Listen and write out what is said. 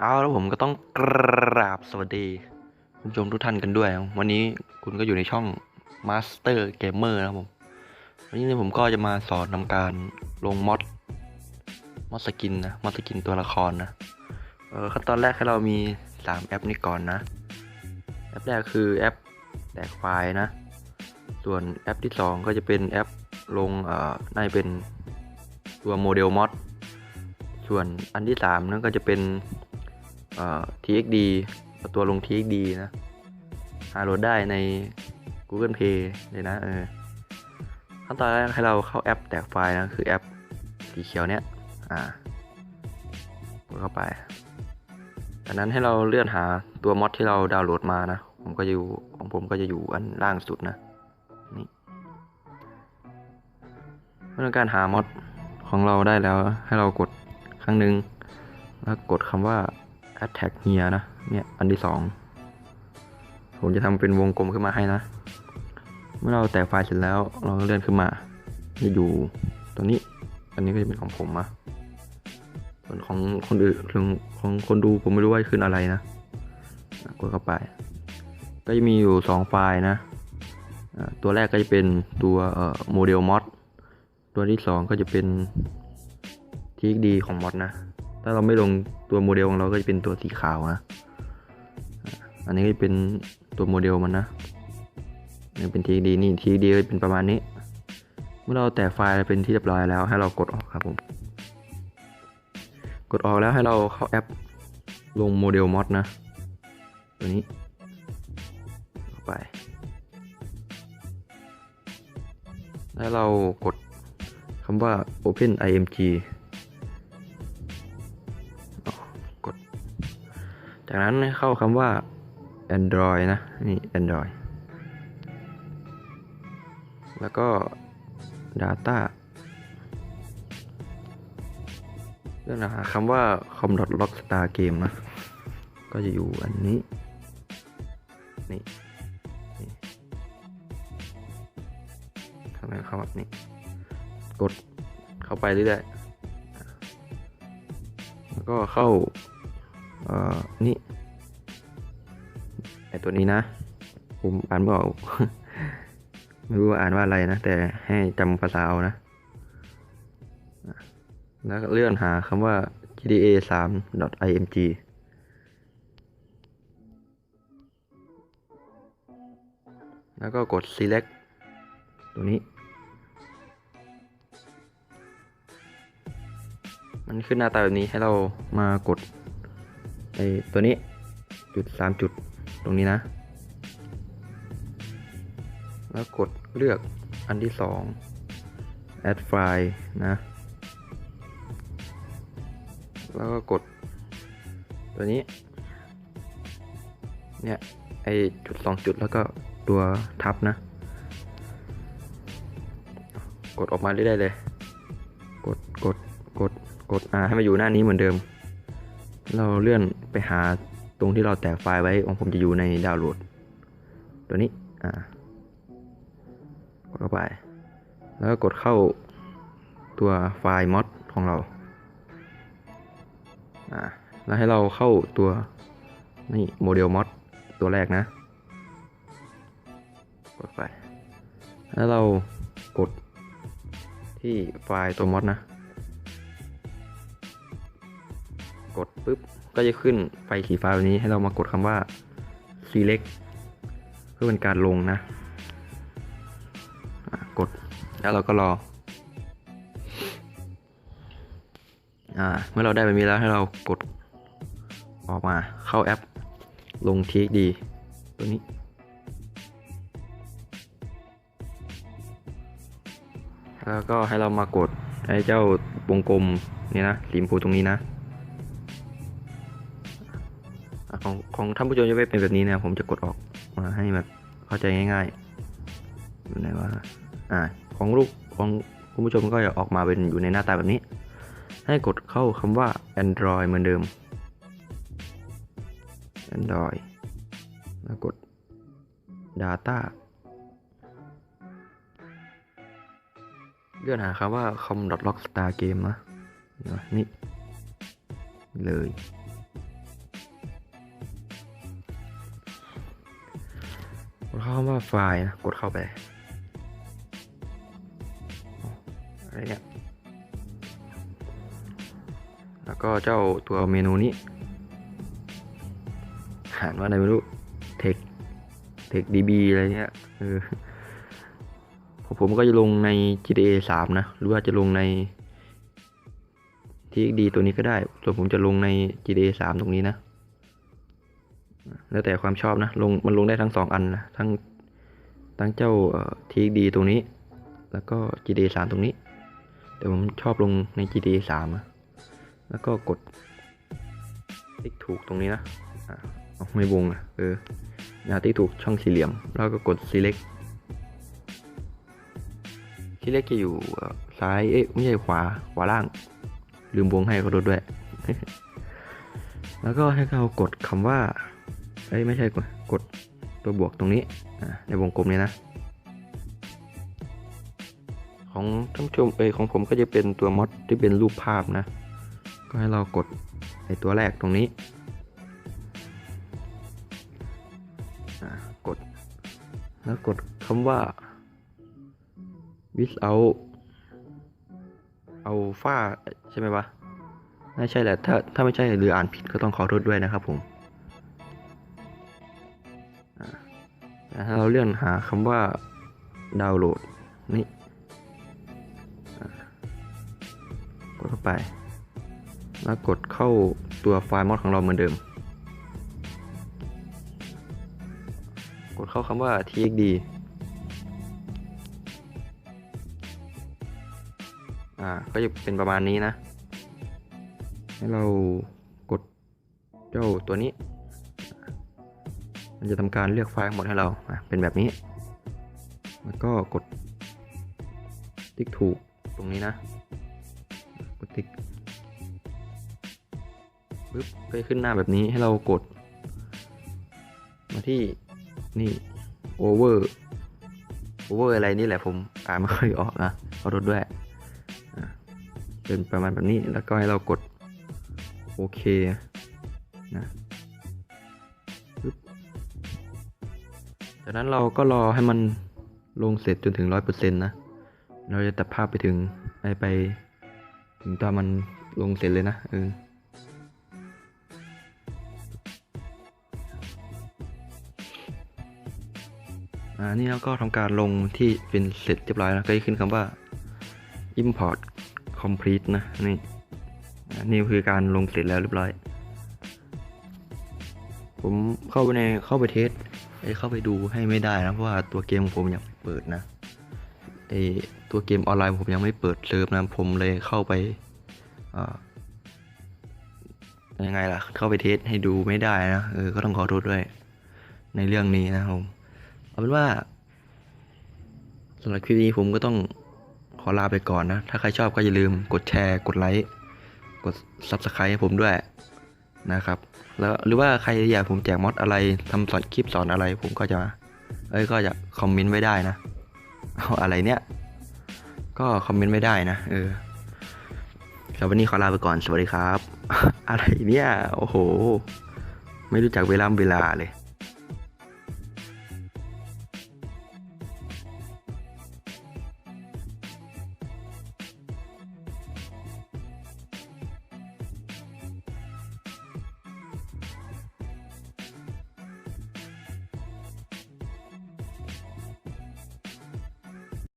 เอาแล้วผมก็ต้องกราบสวัสดี คุณผู้ชมทุกท่านกันด้วย วันนี้คุณก็อยู่ในช่อง Master Gamer นะครับผม วันนี้ผมก็จะมาสอนทำการลงมอดมอดสกินนะมอดสกินตัวละครนะเออขั้นตอนแรกให้เรามี 3 แอปนี้ก่อนนะ แอปแรกคือแอปแตกไฟล์นะ ส่วนแอปที่ 2 ก็จะเป็นแอปลงเอ่อน่าจะเป็นตัวโมเดลมอดส่วนอันที่3นั่นก็จะเป็น TXD เอาตัวลง TXD นะหาโหลดได้ใน Google Play เลยนะเออขั้นตอนแรกให้เราเข้าแอปแตกไฟล์นะคือแอปสีเขียวเนี้ยอ่ากดเข้าไปจากนั้นให้เราเลื่อนหาตัวมอดที่เราดาวน์โหลดมานะผมก็อยู่ของผมก็จะอยู่อันล่างสุดนะนี่เมื่อการหามอดของเราได้แล้ว ให้เรากดครั้งหนึ่งแล้วกดคำว่า attack here นะ เนี่ย อันที่สอง ผมจะทำเป็นวงกลมขึ้นมาให้นะ เมื่อเราแตกไฟล์เสร็จแล้ว เราก็เลื่อนขึ้นมา จะอยู่ตรงนี้ อันนี้ก็จะเป็นของผมอะส่วนของคนอื่นของคนดูผมไม่รู้ว่าขึ้นอะไรนะ กดเข้าไป ก็จะมีอยู่สองไฟล์นะ ตัวแรกก็จะเป็นตัวโมเดลมอดตัวที่สองก็จะเป็น TXD ของมอดนะ ถ้าเราไม่ลงตัวโมเดลของเราก็จะเป็นตัวสีขาวนะ อันนี้ก็จะเป็นตัวโมเดลมันนะนี่เป็น TXD นี่ TXD ก็จะเป็นประมาณนี้ เมื่อเราแตกไฟล์เป็นที่เรียบร้อยแล้ว ให้เรากดออกครับผม กดออกแล้วให้เราเข้าแอปลงโมเดลมอดนะ ตัวนี้เข้าไป แล้วเรากดคำว่า open img จากนั้นเข้าคำว่า android นะ นี่ android แล้วก็ data เรื่องหาคำว่า com.lockstar game นะ ก็จะอยู่อันนี้ นี่นี่ทำไมคำว่านี่กดเข้าไปเรื่อยๆแล้วก็เข้า เอ่อนี่ไอตัวนี้นะ ผมอ่านไม่ออก ไม่รู้ว่าอ่านว่าอะไรนะ แต่ให้จำภาษาเอานะ แล้วก็เลื่อนหาคำว่า gda 3 img แล้วก็กด select ตัวนี้ มันขึ้นหน้าตาแบบนี้ให้เรามากด ไอตัวนี้จุดสามจุดตรงนี้นะ แล้วกดเลือกอันที่สอง add file นะ แล้วก็กดตัวนี้ เนี่ยไอจุดสองจุดแล้วก็ตัวทับนะ กดออกมาเรื่อยๆเลย กดกดกดกดอ่าให้มาอยู่หน้านี้เหมือนเดิม เราเลื่อนไปหาตรงที่เราแตกไฟล์ไว้ของผมจะอยู่ในดาวน์โหลด ตัวนี้ อ่ากดเข้าไป แล้วก็กดเข้าตัวไฟล์มอดของเรา อ่า แล้วให้เราเข้าตัวนี่โมเดลมอดตัวแรกนะ กดไป แล้วเรากดที่ไฟล์ตัวมอดนะ ปุ๊บก็จะขึ้นไฟสีฟ้าแบบนี้ให้เรามากดคำว่า select เพื่อเป็นการลงนะกดแล้วเราก็รออ่าเมื่อเราได้แบบนี้แล้วให้เรากดออกมาเข้าแอป ลง TXD ตัวนี้ แล้วก็ให้เรามากดไอ้เจ้าวงกลมนี่นะสีชมพูตรงนี้นะ ของของท่านผู้ชมจะไม่เป็นแบบนี้นะผมจะกดออกมาให้แบบเข้าใจง่ายๆอยู่ไหนว่าอ่าของลูกของคุณผู้ชมก็จะออกมาเป็นอยู่ในหน้าตาแบบนี้ ให้กดเข้าคำว่า Android เหมือนเดิม Android แล้วกด Data เลื่อนหาคำว่า com.lockstar game นะเดี๋ยวนี่เลย เข้าคำว่าไฟล์นะกดเข้าไปอะไรเนี่ยแล้วก็เจ้าตัวเมนูนี้อ่านว่าอะไรไม่รู้เทคเทค db อะไรเงี้ยเออผมผมก็จะลงใน GTA 3 นะ หรือว่าจะลงใน TXD ตัวนี้ก็ได้ ส่วนผมจะลงใน GTA 3 ตรงนี้นะ แล้วแต่ความชอบนะลงมันลงได้ทั้งสองอันนะทั้งทั้งเจ้าเอ่อ TXD ตรงนี้ แล้วก็ GTA 3ตรงนี้ แต่ผมชอบลงใน GTA 3นะแล้วก็กดติ๊กถูกตรงนี้นะอะเอาไม่วงอะเอออย่าติ๊กถูกช่องสี่เหลี่ยม แล้วก็กด select select จะอยู่ซ้ายเอ๊ะไม่ใช่ขวาขวาล่าง ลืมวงให้เขาดูด้วย แล้วก็ให้เขากดคำว่า เอ้ยไม่ใช่กดกดตัวบวกตรงนี้ในวงกลมนี้นะ ของท่านผู้ชมเอยของผมก็จะเป็นตัวมอดที่เป็นรูปภาพนะ ก็ให้เรากดไอตัวแรกตรงนี้กดแล้วกดคำว่า without เอาฝ้าใช่ไหมวะไม่ใช่แหละถ้าถ้าไม่ใช่หรืออ่านผิดก็ต้องขอโทษด้วยนะครับผม เราเลื่อนหาคำว่าดาวน์โหลดนี่กดเข้าไป แล้วกดเข้าตัวไฟล์มอดของเราเหมือนเดิม กดเข้าคำว่า txd อ่าก็จะเป็นประมาณนี้นะ ให้เรากดเจ้าตัวนี้ มันจะทำการเลือกไฟล์หมดให้เราเป็นแบบนี้ แล้วก็กดติ๊กถูกตรงนี้นะ กดติ๊กปึ๊บก็ขึ้นหน้าแบบนี้ให้เรากด มาที่นี่ over over อะไรนี่แหละผมอ่านไม่ค่อยออกนะขอโทษด้วยเป็นประมาณแบบนี้แล้วก็ให้เรากดโอเคนะ จากนั้นเราก็รอให้มันลงเสร็จจนถึงร้อยเปอร์เซ็นต์นะ เราจะตัดภาพไปถึงไปไป ถึงตอนมันลงเสร็จเลยนะเอออ่านี่เราก็ทำการลงที่เป็นเสร็จเรียบร้อยแล้วก็จะขึ้นคำว่า import complete นะนี่นี่คือการลงเสร็จแล้วเรียบร้อย ผมเข้าไปในเข้าไปเทส เข้าไปดูให้ไม่ได้นะเพราะว่าตัวเกมของผมยังไม่เปิดนะไอตัวเกมออนไลน์ผมยังไม่เปิดเซิร์ฟนะผมเลยเข้าไปยังไงล่ะ เข้าไปเทสให้ดูไม่ได้นะเออก็ต้องขอโทษด้วย ในเรื่องนี้นะครับผมเอาเป็นว่าสำหรับคลิปนี้ผมก็ต้องขอลาไปก่อนนะ ถ้าใครชอบก็อย่าลืมกดแชร์ กดไลค์ กด Subscribe ให้ผมด้วย นะครับ แล้วหรือว่าใครอยากผมแจกมอดอะไรทำสอนคลิปสอนอะไร ผมก็จะเอ้ยก็จะคอมเมนต์ไว้ได้นะเอาอะไรเนี้ยก็คอมเมนต์ไม่ได้นะเออสำหรับวันนี้ขอลาไปก่อนสวัสดีครับ อะไรเนี่ย โอ้โห ไม่รู้จักเวลาเวลาเลย